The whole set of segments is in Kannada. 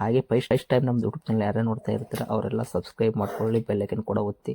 ಹಾಗೆ ಫಸ್ಟ್ ಟೈಮ್ ನಮ್ಮ ಯೂಟ್ಯೂಬ್ ಚಾನಲ್ ಯಾರೇ ನೋಡ್ತಾ ಇರ್ತಾರೆ, ಅವರೆಲ್ಲ ಸಬ್ಸ್ಕ್ರೈಬ್ ಮಾಡ್ಕೊಳ್ಳಿ ಬೆಲ್ಲೈಕನ್ ಕೂಡ ಒತ್ತಿ.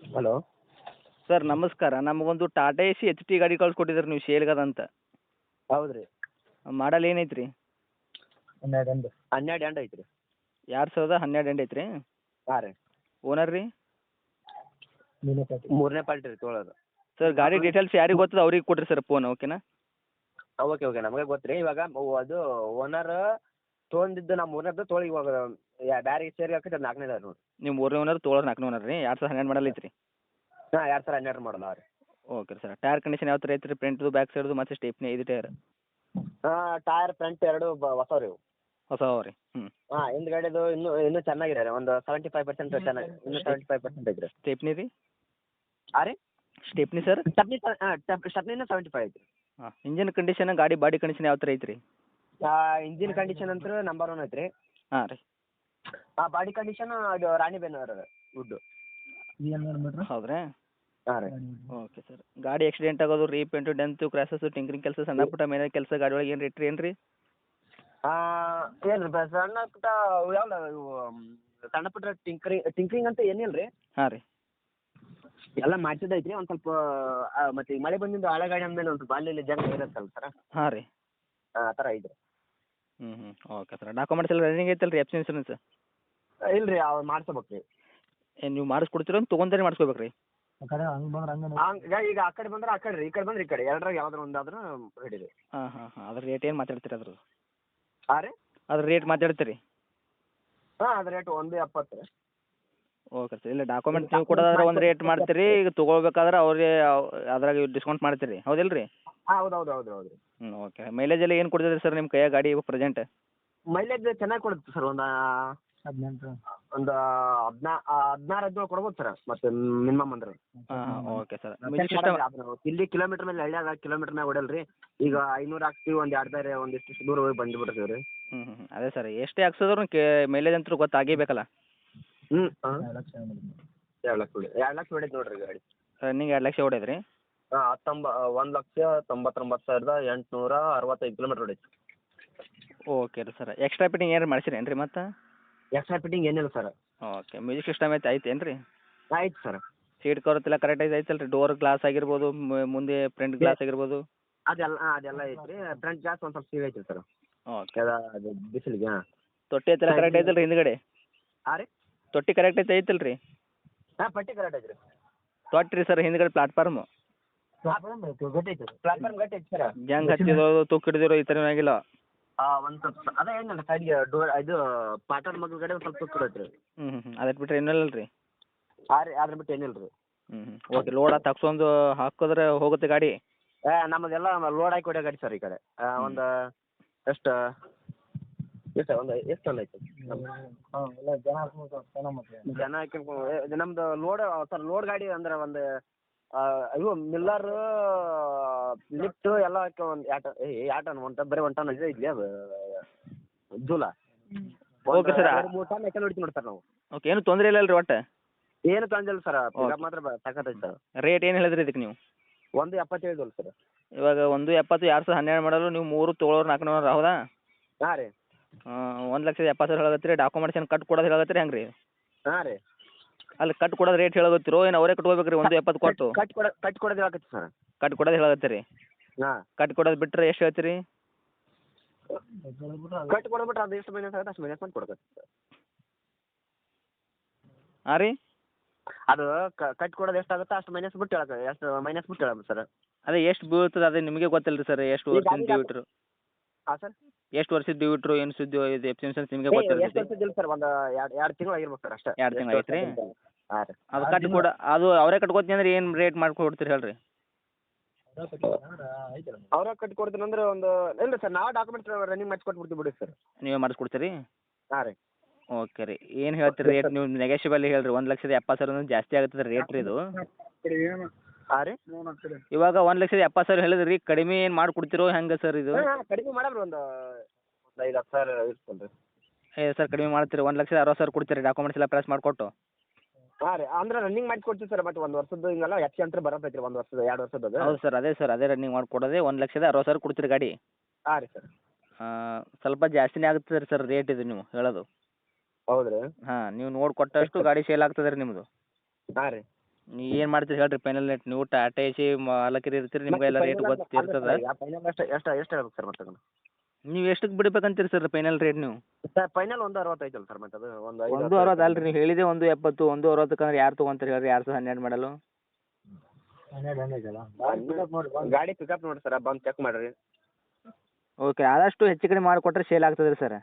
ಹಲೋ. ಸರ್ ನಮಸ್ಕಾರ. ನಮಗೊಂದು Tata A C H T ಗಾಡಿ ಕಳ್ಸಿಕೊಟ್ಟಿದ್ರಿ ನೀವು ಶೇಲ್ಗದಂತ ಅಂತ. ಹೌದ್ರಿ. ಮಾಡಲ್ ಏನೈತೆ ರೀ ಹನ್ನೆರಡು ಎಂಟು ಹನ್ನೆರಡು ಎಂಟು ಎರಡು ಸಾವಿರದ ಹನ್ನೆರಡು ಎಂಟು ಐತ್ರಿ? ರೀ ಹಾಂ ರೀ. ಓನರ್ ರೀ? ಮೂರನೇ ಪಾರ್ಟಿ. ರೀ ತೊಗೊಳೋದು. ಸರ್ ಗಾಡಿ ಡೀಟೇಲ್ಸ್ ಯಾರಿಗೆ ಗೊತ್ತದ ಅವ್ರಿಗೆ ಕೊಡ್ರಿ ಸರ್ ಫೋನ್ ಓಕೆನಾ? Okay okay. ನಮಗೆ ಗೊತ್ತು ರೀ. ಇವಾಗ ಅದು ಓನರ್ ತೊಗೊಂಡಿದ್ದು ನಮ್ಮ ಮೂರನೇದು ತೊಗೊಳಿ ಇವಾಗ ಯಾ- ಬ್ಯಾರೆ ಸೇರಿ ಹಾಕಿದ್ರೆ ನಾಲ್ಕನೇದ ನೋಡಿ ನೀವು ಮೂರನೇ ಓನರ್ ತೋಳರ್ ನಾಲ್ಕನೇ ಓನರ್ ರೀ? ಎರಡು ಸಾವಿರದ ಹನ್ನೆರಡು ಮಾಡಲ್ ಐತ್ರಿ? ಹಾಂ ಎರಡು ಸಾವಿರ ಹನ್ನೆರಡು ಮಾಡಲ್ಲ ರೀ ಓಕೆ ಸರ್ ಟೈರ್ ಕಂಡೀಷನ್ ಯಾವ ಥರ ಐತ್ರಿ? ಫ್ರಂಟ್ದು ಬ್ಯಾಕ್ ಸೈಡ್ದು ಮತ್ತು ಸ್ಟೇಪ್ನಿ ಐದು ಟೈರ್ ಹಾಂ ಟೈರ್ ಫ್ರಂಟ್ ಎರಡು ಬ ಹೊಸವು ರೀ ಹೊಸ ಅವ ರೀ ಹ್ಞೂ ಹಾಂ ಹಿಂದ್ಗಡೆದು ಇನ್ನೂ ಇನ್ನೂ ಚೆನ್ನಾಗಿದೆ ರೀ ಒಂದು ಸೆವೆಂಟಿ ಫೈವ್ ಪರ್ಸೆಂಟ್ ಚೆನ್ನಾಗಿ ಇನ್ನೂ ಸೆವೆಂಟಿ ಫೈವ್ ಪರ್ಸೆಂಟ್ ಐತ್ರಿ. ಸ್ಟೇಪ್ನಿ ರೀ? ಹಾಂ ರೀ? ಸ್ಟೇಪ್ನಿ ಸರ್ ಸ್ಟಪ್ನಿ ಸ್ಟಪ್ನಿನೂ ಸೆವೆಂಟಿ ಫೈವ್ ಐತ್ರಿ. ಹಾಂ ಇಂಜಿನ್ ಕಂಡೀಷನ್ ಗಾಡಿ ಬಾಡಿ ಕಂಡೀಷನ್ ಯಾವ ಥರ ಐತ್ರಿ? ಇಂಜಿನ್ ಕಂಡೀಷನ್ ಅಂತ ನಂಬರ್ ಒನ್ ಐತ್ರಿ. ಹಾಂ ರೀ. ಆ ಬಾಡಿ ಕಂಡೀಷನ್ ಅದು ರಾಣಿಬೆನ್ನೂರು ವುಡ್ಡು ಹೌದ್ರಾ? ಹಾಂ ರೀ. ಓಕೆ ಸರ್ ಗಾಡಿ ಆಕ್ಸಿಡೆಂಟ್ ಆಗೋದು ರೀಪೇಂಟ್ ಡೆಂತು ಕ್ರಾಸಸ್ ಟಿಂಕರಿಂಗ್ ಕೆಲಸ ಸಣ್ಣ ಪುಟ್ಟ ಮೇಲೆ ಕೆಲಸ ಗಾಡಿ ಒಳಗೆ ಏನು ರೇಟ್ ರೀ ಏನು ರೀ ಏನು ರೀ ಸಣ್ಣ ಪುಟ್ಟ ಯಾವ ಇವು ಸಣ್ಣ ಪುಟ್ಟ ಟಿಂಕ್ರಿ ಟಿಂಕರಿಂಗ್ ಅಂತ ಏನಿಲ್ಲ ರೀ ಹಾಂ ರೀ. ಎಲ್ಲ ಮಾಡ್ಸಿದ್ದೈತ್ರಿ ಒಂದ್ ಸ್ವಲ್ಪ ಆ, ಮತ್ತೆ ಈ ಮಳೆ ಬಂದಿಂದ ಹಳೆ ಗಾಡಿ ಅಂದಮೇಲೆ ಒಂದು ಸ್ವಲ್ಪ ಅಲ್ಲಿ ಜನ ಇರುತ್ತಲ್ಲ ಸರ್ ಹಾಂ ರೀ. ಆ ಥರ ಐತ್ರಿ. ಹ್ಞೂ ಹ್ಞೂ ಓಕೆ ಸರ್ ಡಾಕ್ಯುಮೆಂಟ್ಸ್ ಎಲ್ಲ ರನ್ನಿಂಗ್ ಐತಲ್ರಿ ರೀ ಎಫ್ ಇನ್ಸೂರೆನ್ಸ್ ಇಲ್ಲ ರೀ ಅವ್ರು ಮಾಡ್ಸ್ಬೇಕು ರೀ ಏನ್ ನೀವು ಮಾಡಿಸ್ಕೊಡ್ತೀರ ಅಂತ ತೊಗೊಂಡೇ ಮಾಡಿಸ್ಕೋಬೇಕು ರೀ ಹಂಗ ಈಗ ಆ ಕಡೆ ಬಂದ್ರೆ ಆ ಕಡೆ ರೀ ಈ ಕಡೆ ಬಂದ್ರೆ ಈ ಕಡೆ ಎರಡರಾಗ ಯಾವ್ದಾರ ಒಂದಾದ್ರೂ ರೆಡಿ ರೀ. ಹಾ ಹಾಂ ಹಾಂ ಅದ್ರ ರೇಟ್ ಏನು ಮಾತಾಡ್ತೀರಿ ಅದ್ರ ಆರೆ ರೀ? ಅದ್ರ ರೇಟ್ ಮಾತಾಡ್ತೀರಿ? ಹಾಂ ಅದ್ರ ರೇಟ್ ಒಂದು ಎಪ್ಪತ್ತು ರೀ. ಓಕೆ ಸರ್ ಇಲ್ಲ ಡಾಕ್ಯುಮೆಂಟ್ ನೀವು ಕೊಡೋದಾದ್ರೆ ಒಂದು ರೇಟ್ ಮಾಡ್ತೀರಿ ಈಗ ತಗೋಬೇಕಾದ್ರೆ ಅವ್ರಿಗೆ ಅದ್ರಾಗ ಡಿಸ್ಕೌಂಟ್ ಮಾಡ್ತೀರಿ ಹೌದಿಲ್ಲ ರೀ ಹಾಂ ಹೌದು ಹೌದು ಹೌದು ಹೌದು ಹ್ಞೂ ಓಕೆ ಮೈಲೇಜ್ ಎಲ್ಲ ಏನು ಕೊಡ್ತಿದ್ರಿ ಸರ್ ನಿಮ್ಮ ಕೈಯಾಗ ಗಾಡಿ ಪ್ರೆಸೆಂಟ್ ಮೈಲೇಜ್ ಚೆನ್ನಾಗಿ ಕೊಡುತ್ತೆ ಸರ್ ಒಂದು ಹದಿನೆಂಟು. ಒಂದು ಹದಿನಾ ಹದಿನಾರು ಹದಿನೇಳು ಕೊಡ್ಬೋದು ಸರ್ ಮತ್ತೆ ಮಿನಿಮಮ್ ಅಂದ್ರೆ. Okay sir. ಮ್ಯೂಸಿಕ್ ಸಿಸ್ಟಮ್ ಇಲ್ಲಿ ಕಿಲೋಮೀಟರ್ ಮೇಲೆ ಹಳ್ಳಿಯಾಗ ಕಿಲೋಮೀಟರ್ ಮ್ಯಾಗ ಹೊಡೆಯಲ್ಲ ರೀ ಈಗ ಐನೂರು ಹಾಕ್ತೀವಿ ಒಂದು ಎರಡ್ ಬೇರೆ ಒಂದಿಷ್ಟು ದೂರ ಹೋಗಿ ಬಂದ್ಬಿಡ್ತೀವಿ ರೀ. ಹ್ಞೂ ಹ್ಞೂ ಅದೇ ಸರ್ ಎಷ್ಟೇ ಹಾಕ್ಸಿದ್ರು ಕೆ ಮೈಲೇಜ್ ಅಂತೂ ಗೊತ್ತಾಗೇಬೇಕಲ್ಲ ಹ್ಞೂ ಎರಡು ಲಕ್ಷ ಎರಡು ಲಕ್ಷ ಹೊಡಿ ಎರಡು ಲಕ್ಷ ಹೊಡಿತು ನೋಡ್ರಿ ಗಾಡಿ. ರನ್ನಿಂಗ್ ಎರಡ್ ಲಕ್ಷ ಹೊಡೆದ್ರಿ? ಹಾಂ ಹತ್ತೊಂಬ ಒಂದು ಲಕ್ಷ ತೊಂಬತ್ತೊಂಬತ್ತು ಸಾವಿರದ ಎಂಟುನೂರ ಅರವತ್ತೈದು ಕಿಲೋಮೀಟ್ರ್ ಹೊಡೈತಿ. ಓಕೆ ರೀ ಸರ್. ಎಕ್ಸ್ಟ್ರಾ ಫಿಟ್ಟಿಂಗ್ ಏನಾರು ಮಾಡಿಸಿರೇನು ರೀ ಮತ್ತೆ? ಎಕ್ಸ್ಟ್ರಾ ಫಿಟ್ಟಿಂಗ್ ಏನಿಲ್ಲ ಸರ್ ಓಕೆ ಮ್ಯೂಸಿಕ್ ಸಿಸ್ಟಮ್ ಐತೆ ಐತೇನು ರೀ ಆಯ್ತು ಸರ್ ಸೀಟ್ ಕವರ್ ಎಲ್ಲ ಕರೆಕ್ಟ್ ಐತೆ ಐತಲ್ಲ ರೀ ಡೋರ್ ಗ್ಲಾಸ್ ಆಗಿರ್ಬೋದು ಮ- ಮುಂದೆ ಫ್ರಂಟ್ ಗ್ಲಾಸ್ ಆಗಿರ್ಬೋದು. ಅದೆಲ್ಲ ಹಾಂ ಅದೆಲ್ಲ ಐತ್ರಿ. ಫ್ರಂಟ್ ಗ್ಲಾಸ್ ಒಂದು ಸ್ವಲ್ಪ ಸೀಲ್ ಐತಿ ಸರ್ ಓಕೆ ಅದು ಬಿಸಿಲಿಗೆ ಹಾಂ. ತೊಟ್ಟಿ ಐತಲ್ಲ ಕರೆಕ್ಟ್ ಐತಲ್ಲ ರೀ ಹಿಂದ್ಗಡೆ? ಹಾಂ ರೀ? ತೊಟ್ಟಿ ಕರೆಕ್ಟ್ ಐತೆ ಐತಲ್ಲ ರೀ ಹಾಂ ಪಟ್ಟಿ ಕರೆಕ್ಟ್ ಐತ್ರಿ. ತೊಟ್ಟಿ ರೀ ಸರ್ ಹಿಂದ್ಗಡೆ ಪ್ಲಾಟ್ಫಾರ್ಮು ಪ್ಲಾಟ್ಫಾರ್ಮ್ ಗಟ್ಟಿ ಐತಿ ಪ್ಲಾಟ್ಫಾರ್ಮ್ ಗಟ್ಟಿ ಐತಿ ಸರ್ ಹೆಂಗ್ ಹಚ್ಚಿರೋದು ತೂಕ ಹಿಡಿದಿರೋ ಈ ಥರ ಆಗಿಲ್ಲ. ಹಾಂ ಒಂದು ಸ್ವಲ್ಪ ಅದೇ ಏನಲ್ಲ ಸೈಡ್ಗೆ ಡೋರ್ ಇದು ಪಾಟರ್ ಮಗ್ಳ ಕಡೆ ಒಂದು ಸ್ವಲ್ಪ ತುಕ್ಕು ಐತ್ರಿ ಹ್ಞೂ ಹ್ಞೂ ಅದಕ್ಕೆ ಬಿಟ್ಟರೆ ಏನಿಲ್ಲ ರೀ ಹಾಂ ರೀ ಅದ್ರ ಬಿಟ್ಟು ಏನಿಲ್ಲ ರೀ ಹ್ಞೂ ಹ್ಞೂ ಓಕೆ ಲೋಡ್ ತಗ್ಸೊಂದು ಹಾಕಿದ್ರೆ ಹೋಗುತ್ತೆ ಗಾಡಿ? ಏ ನಮ್ಮದೆಲ್ಲ ಲೋಡ್ ಹಾಕಿ ಹೊಡ್ಯೋ ಗಾಡಿ ಸರ್ ಈ ಕಡೆ. ಆ, ಒಂದು ಎಷ್ಟು ಎಷ್ಟು ಒಂದು ಎಷ್ಟು ಟನ್ ಐತಿ? ಜನ ಏ, ನಮ್ದು ಲೋಡ್ ಸರ್ ಲೋಡ್ ಗಾಡಿ ಅಂದ್ರೆ ಒಂದು ಆ, ಇವು ಮಿಲ್ಲರ್ ಲಿಫ್ಟ್ ಎಲ್ಲ ಹಾಕಿ ಒಂದು ಎರಡು ಟನ್ ಏ ಎರಡು ಟನ್ ಒಂದು ಟನ್ ಬರೀ ಒಂದು ಟನ್ ಇದೆ ಇದ್ಲಿ ಅದು? ಜೂಲ? Okay, sir. ಮೂರು ಟನ್ ಯಾಕೆ ಹೊಡಿತೀವಿ ನೋಡಿ ಸರ್ ನಾವು. ಓಕೆ ಏನು ತೊಂದ್ರೆ ಇಲ್ಲ ಅಲ್ರಿ ಒಟ್ಟು? ಏನು ಇಲ್ಲ ಸರ್ ಪಿಕಪ್ ಮಾತ್ರ ಸಖತ್ತೈತೆ ಸರ್ ರೇಟ್ ಏನು ಹೇಳಿದ್ರಿ ಇದಕ್ಕೆ ನೀವು? ಒಂದು ಎಪ್ಪತ್ತೇಳು ಸರ್ ಇವಾಗ ಒಂದು ಎಪ್ಪತ್ತು ಎರಡ್ ಸಾವಿರದ ಹನ್ನೆರಡು ಮಾಡಲು ನೀವು ಮೂರು ತೊಗೊಳೋರು ನಾಲ್ಕು ನೂರು ಹೌದಾ? ಹಾಂ ರೀ. ಒಂದು ಲಕ್ಷದ ಎಪ್ಪತ್ತು ಸಾವಿರ ಹೇಳಗತ್ತೀರಿ ಡಾಕ್ಯುಮೆಂಟ್ಸ್ ಏನು ಕಟ್ ಕೊಡೋದು ಹೇಳಗತ್ತೀರಿ ಹೆಂಗೆ ರೀ ಹಾಂ ರೀ. ಅಲ್ಲಿ ಕಟ್ ಕೊಡೋದು ರೇಟ್ ಹೇಳಗತ್ತಿರೋ ಏನು ಅವರೇ ಕಟ್ಕೋಬೇಕು ರೀ ಒಂದು ಎಪ್ಪತ್ತು ಕೊಟ್ಟು. ಕಟ್ ಕೊಡ ಕಟ್ ಕೊಡೋದು ಹೇಳಕತ್ತಿ ಸರ್ ಕಟ್ ಕೊಡೋದು ಹೇಳಗತ್ತೀರಿ ಹಾಂ. ಕಟ್ ಕೊಡೋದು ಬಿಟ್ಟರೆ ಎಷ್ಟು ಹೇಳ್ತೀರಿ? ಕಟ್ ಕೊಡ್ಬಿಟ್ರೆ ಅದು ಎಷ್ಟು ಮೈನಸ್ ಆಗುತ್ತೆ ಅಷ್ಟು ಮೈನಸ್ ಮಾಡಿ ಸರ್ ಹಾಂ ರೀ? ಅದು ಕಟ್ ಕೊಡೋದು ಆಗುತ್ತೆ ಅಷ್ಟು ಮೈನಸ್ ಬಿಟ್ಟು ಹೇಳಕ್ಕೆ ಎಷ್ಟು ಮೈನಸ್ ಬಿಟ್ಟು ಹೇಳಮ್ಮ ಸರ್ ಅದೇ ಎಷ್ಟು ಬೀಳ್ತದೆ ಅದೇ ನಿಮಗೆ ಗೊತ್ತಿಲ್ಲ ರೀ ಸರ್ ಎಷ್ಟು ವರ್ಷ ಡ್ಯೂ ಇಟ್ರು ಹಾಂ ಸರ್ ಎಷ್ಟು ವರ್ಷದ ಡ್ಯೂ ಇಟ್ರು ಏನು ಸುದ್ದಿ ಇದು ಎಫ್ ನಿಮಗೆ ಎಷ್ಟು ಗೊತ್ತಿರ್ತೈತಿ ಸರ್ ಒಂದು ಎರಡು ಎರಡು ತಿಂಗಳು ಆಗಿರ್ಬೇಕು ಸರ್ ಅಷ್ಟೇ. ಎರಡ್ ತಿಂಗಳು ಎಷ್ಟು ಐತ್ರಿ? ಹಾಂ ರೀ. ಅದು ಕಟ್ಟಿ ಕೊಡ ಅದು ಅವರೇ ಕಟ್ಕೋತೀನಿ ಅಂದ್ರೆ ಏನು ರೇಟ್ ಮಾಡ್ಕೊಡ್ತೀರಿ ಹೇಳ್ರಿ. ಅವ್ರಾಗ ಕಟ್ಟಿ ಕೊಡ್ತೀನಿ ಅಂದ್ರೆ ಒಂದು ಇಲ್ಲ ಸರ್ ನಾವು ಡಾಕ್ಯುಮೆಂಟ್ಸ್ ರನ್ನಿಂಗ್ ಮ್ಯಾಚ್ ಕೊಟ್ಬಿಡ್ತೀವಿ ಬಿಡಿ ಸರ್. ನೀವೇ ಮಾಡಿಸ್ಕೊಡ್ತೀರಿ? ಹಾಂ ರೀ. ಓಕೆ ರೀ. ಏನು ಹೇಳ್ತೀರಿ ರೇಟ್ ನೀವು ನೆಗೆಶಿಬಲ್ ಹೇಳ್ರಿ. ಒಂದು ಲಕ್ಷದ ಎಪ್ಪತ್ತು ಸಾವಿರ ಅಂದ್ರೆ ಜಾಸ್ತಿ ಆಗುತ್ತದೆ ರೇಟ್ ರೀ ಇದು? ಹಾಂ ರೀ. ಇವಾಗ ಒಂದು ಲಕ್ಷದ ಎಪ್ಪತ್ತು ಸಾವಿರ ಹೇಳಿದ್ರಿ ಕಡಿಮೆ ಏನು ಮಾಡ್ಕೊಡ್ತಿರೋ ಹೆಂಗೆ ಸರ್ ಇದು? ಕಡಿಮೆ ಮಾಡಮ್ರಿ ಒಂದು ಒಂದು ಐದು ಹತ್ತು ಸಾವಿರ ರೀ. ಏ ಸರ್ ಕಡಿಮೆ ಮಾಡ್ತೀರಿ. ಒಂದು ಲಕ್ಷದ ಅರವತ್ತು ಸಾವಿರ ಕೊಡ್ತೀರಿ ಡಾಕ್ಯುಮೆಂಟ್ಸ್ ಎಲ್ಲ ಪ್ರೆಸ್ ಮಾಡಿಕೊಟ್ಟು? ಹಾಂ ರೀ ಅಂದ್ರೆ ರನ್ನಿಂಗ್ ಮಾಡಿ ಕೊಡ್ತೀವಿ ಸರ್ ಬಟ್ ಒಂದು ವರ್ಷದ್ದು ಹಿಂಗಲ್ಲ ಅಂತ ಬರತೈತಿ ರೀ ಒಂದು ವರ್ಷದ ಎರಡು ವರ್ಷದ ಅದು ಹೌದು ಸರ್ ಅದೇ ಸರ್ ಅದೇ ರನ್ನಿಂಗ್ ಮಾಡಿಕೊಡೋದೇ ಒಂದ್ ಲಕ್ಷದ ಅರವತ್ತು ಸಾವಿರ ಕೊಡ್ತೀರಿ ಗಾಡಿ. ಹಾಂ ರೀ ಸರ್ ಹಾ ಸ್ವಲ್ಪ ಜಾಸ್ತಿನೇ ಆಗುತ್ತೆ ಸರ್ ರೇಟ್ ಇದು ನೀವು ಹೇಳೋದು. ಹೌದ್ರಿ? ಹಾ ನೀವು ನೋಡಿ ಕೊಟ್ಟಷ್ಟು ಗಾಡಿ ಸೇಲ್ ಆಗ್ತದೆ ರೀ ನಿಮ್ಮದು ಹಾಂ ರೀ. ನೀವು ಏನು ಮಾಡ್ತೀರಿ ಹೇಳ್ರಿ ಫೈನಲ್ ರೇಟ್ ನೀವು ಟಾಟಾ ಎ ಸಿ ಮಾಲಕರು ಇರ್ತೀರಿ ನಿಮ್ಗೆ ಎಲ್ಲ ರೇಟ್ ಗೊತ್ತಿರ್ತದೆ. ಫೈನಲ್ ಎಷ್ಟು ಎಷ್ಟು ಎಷ್ಟು ಹೇಳ್ಬೇಕು ಸರ್ ಮತ್ತೆ. ಅದನ್ನ? ನೀವು ಎಷ್ಟಕ್ಕೆ ಬಿಡ್ಬೇಕಂತೀರಿ ಸರ್ ಫೈನಲ್ ರೇಟ್ ನೀವು? ಸರ್ ಫೈನಲ್ ಒಂದು ಅರವತ್ತೈತಲ್ಲ ಸರ್ ಮತ್ತೆ ಅದು ಒಂದು ಐದು ಒಂದು ಅರವತ್ತು ಅಲ್ರಿ ನೀವು ಹೇಳಿದೆ ಒಂದು ಎಪ್ಪತ್ತು ಒಂದು ಅರವತ್ತಕ್ಕೆ ಅಂದ್ರೆ ಯಾರು ತೊಗೊಂತಾರೆ ಹೇಳ್ರಿ ಯಾರ್ ಸಹ ಹನ್ನೆರಡು ಮಾಡಲು? ಗಾಡಿ ಪಿಕಪ್ ನೋಡಿ ಸರ್ ಬಂದು ಚೆಕ್ ಮಾಡಿರಿ. ಓಕೆ ಆದಷ್ಟು ಹೆಚ್ಚು ಕಡಿಮೆ ಮಾಡಿಕೊಟ್ರೆ ಸೇಲ್ ಆಗ್ತದೆ ರೀ ಸರ್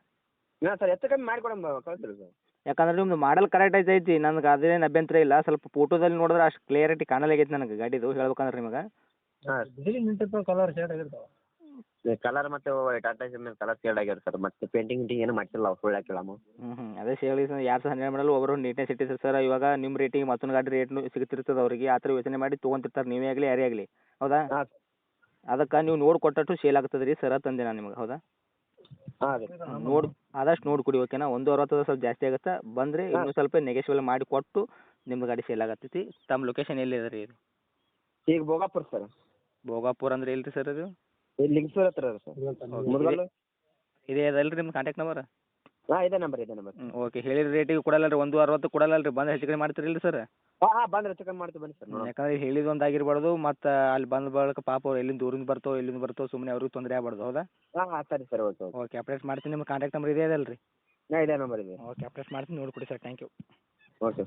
ಇಲ್ಲ ಸರ್ ಹೆಚ್ಚು ಕಮ್ಮಿ ಮಾಡಿಕೊಡಮ್ಮ ಕಳಿಸ್ರಿ ಸರ್ ಯಾಕಂದ್ರೆ ನಿಮ್ದು ಮಾಡಲ್ ಕರೆಕ್ಟ್ ಐತಿ ನನಗೆ ಅದೇನು ಅಭ್ಯಂತರ ಇಲ್ಲ. ಸ್ವಲ್ಪ ಫೋಟೋದಲ್ಲಿ ನೋಡಿದ್ರೆ ಅಷ್ಟು ಕ್ಲಿಯರಿಟಿ ಕಾಣಲಾಗೈತೆ ನನಗೆ ಗಾಡಿದು ಹೇಳ್ಬೇಕಂದ್ರೆ ನಿಮಗೆ. ಹಾಂ. ಕಲರ್ ಮತ್ತೆ ಟಾಟಾ ಸಿಮ್ ಕಲರ್ ಶೇಡ್ ಆಗ್ಯಾರ ಸರ್ ಮತ್ತೆ ಪೇಂಟಿಂಗ್ ಗಿಂಟಿಂಗ್ ಏನು ಮಾಡಿಸಿಲ್ಲ ಫುಲ್ ಹಾಕಿಲ್ಲಮ್ಮ ಹ್ಞೂ ಹ್ಞೂ ಅದೇ ಹೇಳಿ ಸರ್ ಎರಡು ಸಾವಿರ ಹನ್ನೆರಡು ಮಾಡಲು ಒಬ್ಬರು ನೀಟ್ನೆಸ್ ಇಟ್ಟಿದ್ರು ಸರ್ ಇವಾಗ ನಿಮ್ಮ ರೇಟಿಂಗ್ ಮತ್ತೊಂದು ಗಾಡಿ ರೇಟ್ನು ಸಿಗುತ್ತಿರ್ತದೆ ಅವರಿಗೆ. ಆ ಥರ ಯೋಚನೆ ಮಾಡಿ ತೊಗೊಂತಿರ್ತಾರೆ. ನೀವೇ ಆಗಲಿ ಯಾರೇ ಆಗಲಿ. ಹೌದಾ? ಹಾಂ. ಅದಕ್ಕೆ ನೀವು ನೋಡಿ ಕೊಟ್ಟಷ್ಟು ಸೇಲ್ ಆಗ್ತದೆ ರೀ ಸರ ತಂದೆ ನಾನು ನಿಮ್ಗೆ. ಹೌದಾ? ಹಾಂ ರೀ. ನೋಡಿ ಆದಷ್ಟು ನೋಡಿ ಕೊಡಿ ಓಕೆನಾ ಒಂದು ಅರವತ್ತು ಸ್ವಲ್ಪ ಜಾಸ್ತಿ ಆಗುತ್ತೆ? ಬಂದರೆ ಇನ್ನೂ ಸ್ವಲ್ಪ ನೆಗೆಶಿಬಲ್ ಮಾಡಿ ಕೊಟ್ಟು ನಿಮ್ಮ ಗಾಡಿ ಸೇಲ್ ಆಗತ್ತೈತಿ. ತಮ್ಮ ಲೊಕೇಶನ್ ಎಲ್ಲಿದೆ ರೀ ಇದು? ಈಗ ಭೋಗಾಪುರ ಸರ್ ಭೋಗಾಪುರ ಅಂದ್ರೆ ಎಲ್ಲಿ ರೀ ಸರ್ ಇಲ್ಲಿ ಲಿಂಗಸೂರ್ ಹತ್ರ ಅದ ಸರ್. ಮುದ್ಗಲ್ಲು ಇದೇ ಅದಲ್ರಿ ನಿಮ್ಮ ಕಾಂಟ್ಯಾಕ್ಟ್ ನಂಬರ್ ಹಾಂ ಇದೇ ನಂಬರ್ ಇದೇ ನಂಬರ್. ಓಕೆ ಹೇಳಿದ ರೇಟಿಗೆ ಕೊಡಲ್ಲ ರೀ ಒಂದು ಅರವತ್ತು ಕೊಡಲ್ಲ ರೀ ಬಂದು ಹೆಚ್ಚು ಕಡಿಮೆ ಮಾಡ್ತೀರಿಲ್ಲ ಸರ್? ಹಾಂ ಹಾಂ ಬಂದ್ರೆ ಚಿಕನ್ ಮಾಡ್ತೀವಿ ಬನ್ನಿ ಸರ್ ಯಾಕಂದ್ರೆ ಹೇಳಿದ ಒಂದು ಆಗಿರ್ಬಾರ್ದು ಮತ್ತು ಅಲ್ಲಿ ಬಂದ ಬಳಿಕ ಪಾಪ ಅವ್ರು ಎಲ್ಲಿಂದ ದೂರಿಂದ ಬರ್ತೋ ಎಲ್ಲಿಂದ ಬರ್ತೋ ಸುಮ್ಮನೆ ಅವ್ರಿಗೆ ತೊಂದರೆ ಆಗ್ಬಾರ್ದು ಹೌದಾ? ಹಾಂ ಹಾಂ ಸರಿ sir okay okay. Okay update ಮಾಡ್ತೀನಿ ನಿಮ್ಮ ಕಾಂಟ್ಯಾಕ್ಟ್ ನಂಬರ್ ಇದೆ ಅದಲ್ಲ ರೀ ಹಾಂ ಇದೇ ನಂಬರ್ ಇದೆ. ಓಕೆ ಅಪ್ಡೇಟ್ ಮಾಡ್ತೀನಿ ನೋಡಿಕೊಡಿ ಸರ್ ಥ್ಯಾಂಕ್ ಯು ಓಕೆ.